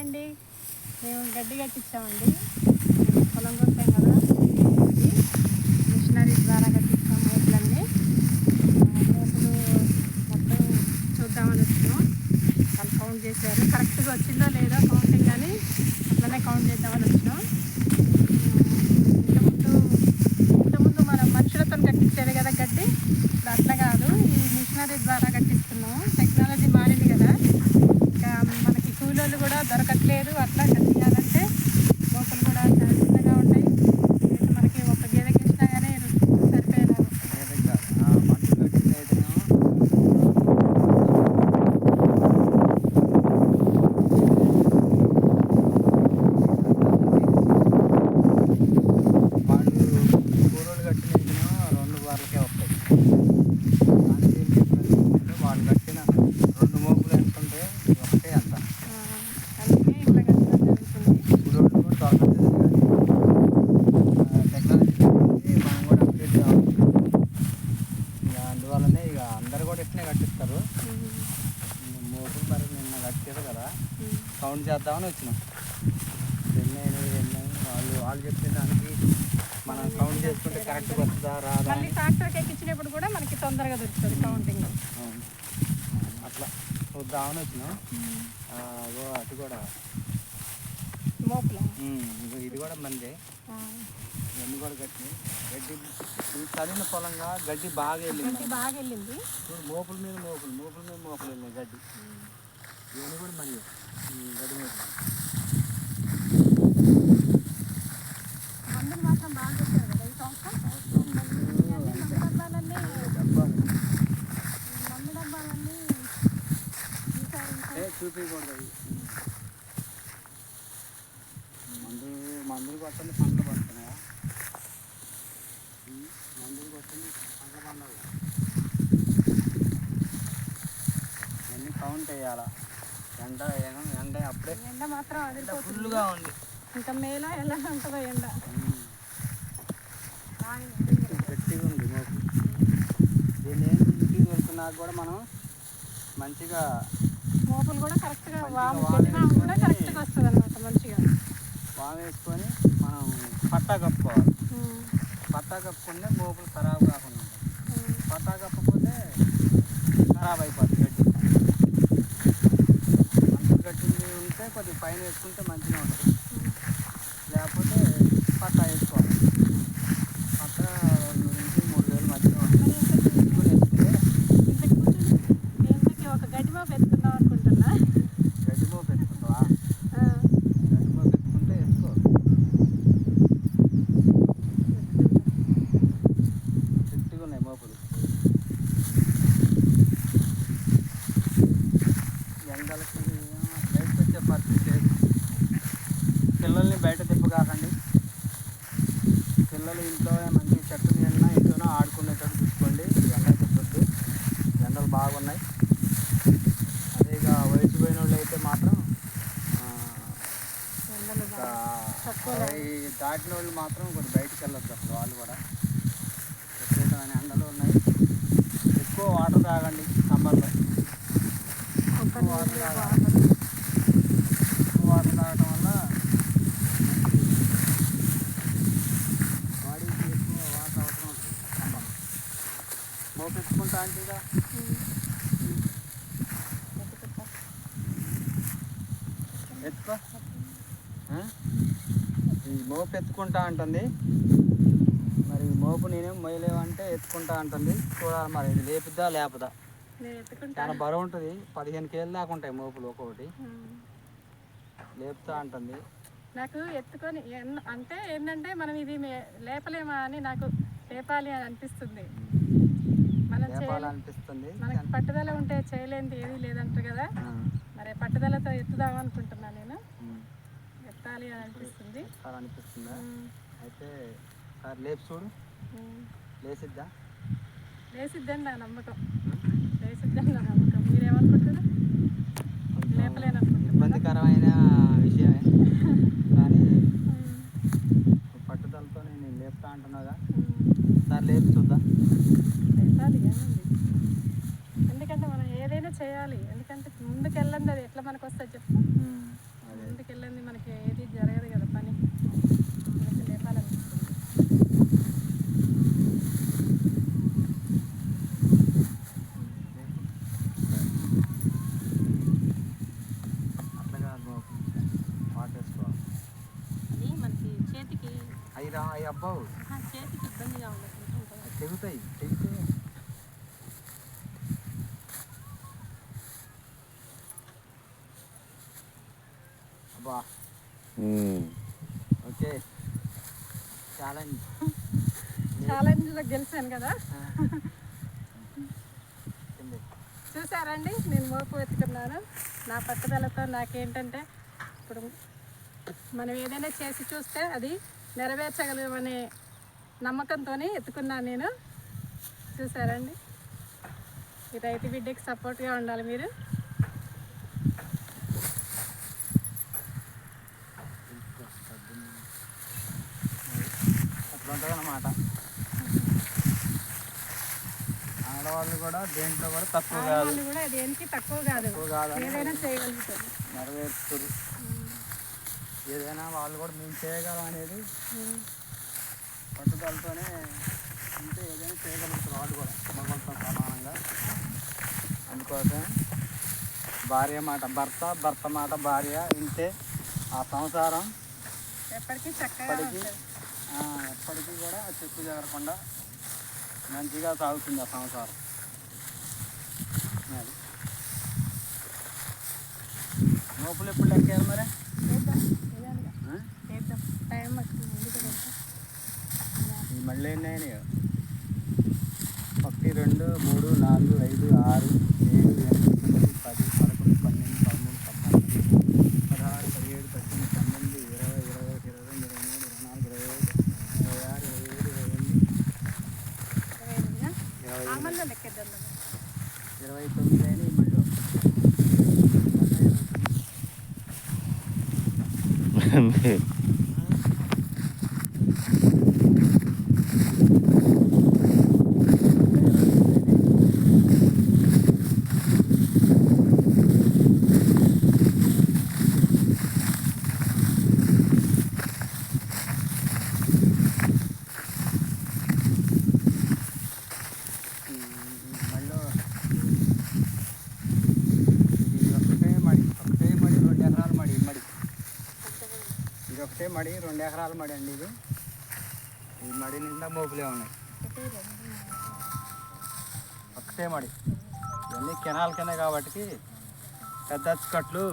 అండి. మేము గడ్డి కట్టించామండి. పొలం కొట్టాం కదా. మిషనరీ ద్వారా కట్టించాము మోపులన్నీ మోపులు మొత్తం చూద్దామని వచ్చినాం. వాళ్ళు కౌంట్ చేశారు. కరెక్ట్గా వచ్చిందో లేదో కౌంటింగ్ అని అట్లనే కౌంట్ చేద్దామని వచ్చినాం ఇంతకుముందు ఇంతకుముందు మనం మనుషులతో కట్టించేది కదా గడ్డి ఇప్పుడు అట్లా కాదు ఈ మిషనరీ ద్వారా కట్టిస్తున్నాము టెక్నాలజీ మారింది కదా ఇంకా మనకి కూలీలు కూడా దొరకట్లేదు అట్లా కట్టించాలంటే మోపులు కూడా చాలా చిన్నగా ఉంటాయి వీటి మనకి ఒక గేదెకి ఇచ్చినా కానీ సరిపోయేలా వాళ్ళు కూలోళ్ళు కట్టిన బార్లకే వస్తాయి. వాళ్ళు కట్టిన రెండు మోపులు ఎంత ఉంటే ఒకటే అంత దొరకట్లేదు కానీ టెక్నాలజీ మనం కూడా అప్డేట్ కావాలి. అందువల్లనే ఇక అందరు కూడా ఇట్లనే కట్టిస్తారు. మోపులు మరి నిన్న కట్టారు కదా. కౌంట్ చేద్దామని వచ్చినాం. ఎన్ని అయినాయి, ఎన్ని వాళ్ళు వాళ్ళు చెప్పిన దానికి మనం కౌంట్ చేసుకుంటే కరెక్ట్గా వస్తుందా రాదా మళ్ళీ ట్రాక్టర్కి ఎక్కించినప్పుడు కూడా మనకి తొందరగా దొరుకుతుంది కౌంటింగ్. అట్లా చూద్దామని వచ్చినాం. అగో అటు కూడా. ఇది కూడా మందే. ఇవన్నీ కూడా గడ్డి. గడ్డి చలిన పొలంగా గడ్డి బాగా వెళ్ళింది. బాగా వెళ్ళింది. మోపుల మీద మోపులు మోపుల మీద మోపులు వెళ్ళినాయి గడ్డి. ఇవన్నీ కూడా మంది ఈ గడ్డి మోపులు మందులు మాత్రం బాగా కొట్టారు కదా ఈ సంవత్సరం సంవత్సరం మందు ఇవన్నీ మందు డబ్బాలన్నీ డబ్బాలు మందు డబ్బాలన్నీ ఈసారి ఏ చూపించకూడదు అవి. మందు మందులు కొట్టండి పంటలు పండుతున్నాయా మందులు కొట్టండి పంటలు పండవు ఇవన్నీ కౌంట్ వేయాలా ఎండ ఎండ అప్పుడే ఎండ మాత్రం అదిరిపోతుంది. ఫుల్గా ఉంది. ఇంకా మేలో ఎలా ఉంటుందో ఎండ. గట్టిగా ఉంది దీన్ని ఏం ఇంటికి వెళ్తున్నాక కూడా మనం మంచిగా మోపులు కూడా కరెక్ట్గా కూడా కరెక్ట్గా వస్తుంది అనమాట మంచిగా. వాము వేసుకొని మనం పట్టా కప్పుకోవాలి. పట్టా కప్పుకుంటే మోపులు ఖరాబ్ కాకుండా ఉంటాయి. పట్టా కప్పకపోతే ఖరాబ్ అయిపోతుంది గడ్డి. మంచి గడ్డి ఉంటే కొద్దిగా పైన వేసుకుంటే మంచిగా ఉంటుంది. లేకపోతే పట్టా వేసుకుంటే పట్టా రెండు నుంచి మూడు వేలు మధ్యలో ఉంటుంది మరి ఇంతకీ వేసుకొని వేసుకుంటే ఇంతకు ముందు ఇంతకీ ఒక గడ్డి మోపు ఎత్తుకుందాం అనుకుంటున్నా గడ్డి మోపు వేసుకుంటావా ఆ, గడ్డి మోపు వేసుకుంటే వేసుకో గట్టిగా ఉన్నాయి మోపులు ఎండలకి బయటకు వచ్చే పరిస్థితి లేదు. పిల్లల్ని బయట తిప్పకాకండి పిల్లలు ఇంట్లోనే మంచి చెట్టు నీడన ఇంట్లోనే ఆడుకునేటట్టు చూసుకోండి. ఎండ తిప్పొద్దు ఎండలు బాగున్నాయి. అదే ఇక వయసు పోయిన వాళ్ళు అయితే మాత్రం దాటిన వాళ్ళు మాత్రం కొంచెం బయటికి వెళ్ళొద్దు అసలు వాళ్ళు కూడా. విపరీతమైన ఎండలు ఉన్నాయి. ఎక్కువ వాటర్ తాగండి సమ్మర్లో. కొబ్బరి వాటర్ నీళ్ళు, వాటర్. ఎక్కువ వల్ల బాడీకి ఎక్కువ వాటర్ అవసరం ఉంటుంది సమ్మర్ మోపెట్టుకుంటా అంటే ఇక ఉమ్. ఎత్తుకుంటా. ఎత్తుకో ఈ మోపు ఎత్తుకుంటా అంటుంది మరి ఈ మోపు నేనేం మొయ్యలేవంటే ఎత్తుకుంటా అంటుంది చూడాలి మరి ఇది లేపుద్దా లేపదా చాలా బరువు ఉంటుంది. పదిహేను కేజీలు దాకా ఉంటాయి మోపులు ఒక్కొక్కటి. లేపుతా అంటుంది. నాకు ఎత్తుకొని అంటే ఏంటంటే మనం ఇది లేపలేమా అని నాకు లేపాలి అని అనిపిస్తుంది. మనం చేయలే. లేపాలనిపిస్తుంది మనకి పట్టుదల ఉంటే చేయలేనిది ఏది లేదంటారు కదా? మరి పట్టుదలతో ఎత్తుదాం అనుకుంటున్నా నేను. ఎత్తాలి అని అనిపిస్తుంది. అనిపిస్తుందా? అయితే లేపు చూడు. లేసిద్దా? లేసిద్దని నా నమ్మకం. నా నమ్మకం మీరేమనుకుంటారు కొంచెం లేపలేను అనుకుంటున్నారా? ఇబ్బందికరమైన విషయమే. కానీ పట్టుదలతో నేను లేపుతా అంటున్నాగా. సార్ లేపు చూద్దాం. లేపాలి ఎందుకంటే మనం ఏదైనా చేయాలి. ఎందుకంటే ముందుకు వెళ్ళంది అది ఎట్లా మనకు వస్తుంది చెప్పు వెళ్ళింది మనకి ఏది జరగదు కదా పని మనకి లేపాలనిపిస్తుంది అట్లా కాదు వాటేసుకోవాలి అది మనకి చేతికి అవి రా ఉంటుంది తెగుతాయి తెగితే అబ్బా. ఓకే. ఛాలెంజ్. ఛాలెంజ్లో గెలిచాను కదా. కింద చూసారండి? నేను మోపు ఎత్తుకున్నాను నా పట్టుదలతో నాకేంటంటే ఇప్పుడు మనం ఏదైనా చేసి చూస్తే అది నెరవేర్చగలమనే నమ్మకంతో ఎత్తుకున్నాను నేను. చూసారండి? ఈ రైతు బిడ్డకి సపోర్ట్గా ఉండాలి మీరు. అన్నమాట ఆడవాళ్ళు కూడా దేంట్లో కూడా తక్కువ కాదు. కూడా దేనికి తక్కువ కాదు. ఏదైనా చేయగలుగుతారు. నెరవేరుస్తారు ఏదైనా వాళ్ళు కూడా మేము చేయగలం అనేది. పట్టుదలతోనే ఉంటే ఏదైనా చేయగలుగుతారు వాళ్ళు కూడా మగవాళ్ళతో సమానంగా. అందుకోసం భార్య మాట భర్త భర్త మాట భార్య ఇంతే ఆ సంసారం ఎప్పటికీ ఎప్పటికీ ఎప్పటికీ కూడా చెక్కు చెదరకుండా మంచిగా సాగుతుంది ఆ సంసారం. అది. నోపులు ఎప్పుడు లెక్కారు మరి చేద్దాం చేయాలిగా. ఆ? చేద్దాం టైం మళ్ళీ ఎన్ని అయినాయి? ఒకటి రెండు మూడు నాలుగు ఐదు ఆరు ఏడు ఎనిమిది తొమ్మిది పది పదకొండు పన్నెండు పదమూడు పద్నాలుగు పదహారు పదిహేడు పద్దెనిమిది పంతొమ్మిది ఇరవై ఇరవై ఒకటి ఇరవై రెండు ఇరవై మూడు ఇరవై నాలుగు ఇరవై ఐదు ఇరవై ఆరు ఇరవై ఏడు ఇరవై ఎనిమిది. ఇరవై తొమ్మిది అయినాయి మళ్ళీ మళ్ళీ ఒకటే మడి రెండు ఎకరాల రెండు ఎకరాల మడి అండి ఇది. ఈ మడి నిండా మోపులే ఉన్నాయి. ఒకటి, రెండు, మూడు, ఇవన్నీ కెనాల్ కింద కాబట్టి పెద్ద కట్లు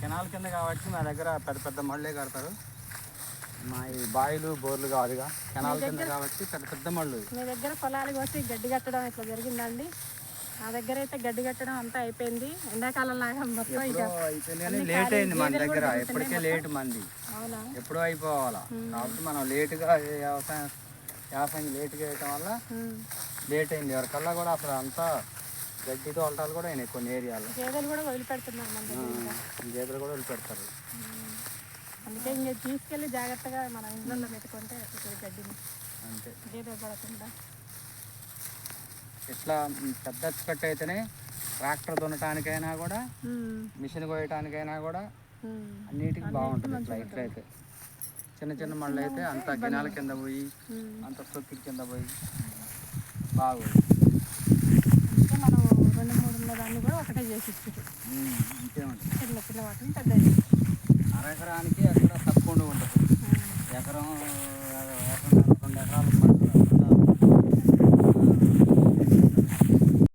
కెనాల్ కింద కాబట్టి మా దగ్గర పెద్ద పెద్ద మళ్ళే కడతారు. మా ఈ బావిలు బోర్లు కాదుగా. కెనాల్ కింద కాబట్టి పెద్ద పెద్ద మళ్ళు మీ దగ్గర పొలాలు కోసి గడ్డి కట్టడం ఇట్లా జరిగిందండి? నా దగ్గర అయితే గడ్డి కట్టడం అంతా అయిపోయింది. ఎండాకాలం లాగా మొత్తం అయిపోయింది లేట్ అయింది మన దగ్గర. ఎప్పటికే లేట్ మంది. ఎప్పుడో అయిపోవాలా? కాబట్టి మనం లేటుగా వ్యవసాయం వ్యవసాయం లేటుగా వేయటం వల్ల. లేట్ అయింది. ఎవరికల్లా కూడా అసలు అంతా గడ్డి తోలటాలు కూడా అయినాయి కొన్ని ఏరియాలో గేదెలు కూడా వదిలిపెడుతున్నారు. గేదెలు కూడా వదిలిపెడతారు. అందుకే ఇంక తీసుకెళ్ళి జాగ్రత్తగా మన ఇంట్లో పెట్టుకుంటే గడ్డిని అంతే. గేదె పడకుండా. ఇట్లా పెద్ద కట్ట అయితేనే ట్రాక్టర్ దున్నటానికైనా కూడా. మిషన్ కోయటానికైనా కూడా. అన్నిటికీ బాగుంటుంది ఇట్లా ఇట్లయితే చిన్న చిన్న మళ్ళీ అయితే అంత గినాల కింద పోయి. అంత సొక్కి కింద పోయి బాగు అందుకే మనం రెండు మూడు ఉన్న దాన్ని కూడా ఒకటే చేసి చిన్న చిన్న వాటిని పెద్దది. అర ఎకరానికి ఎక్కడ తక్కువ ఉండదు ఉంటుంది ఎకరం ఎకరం రెండు ఎకరాలు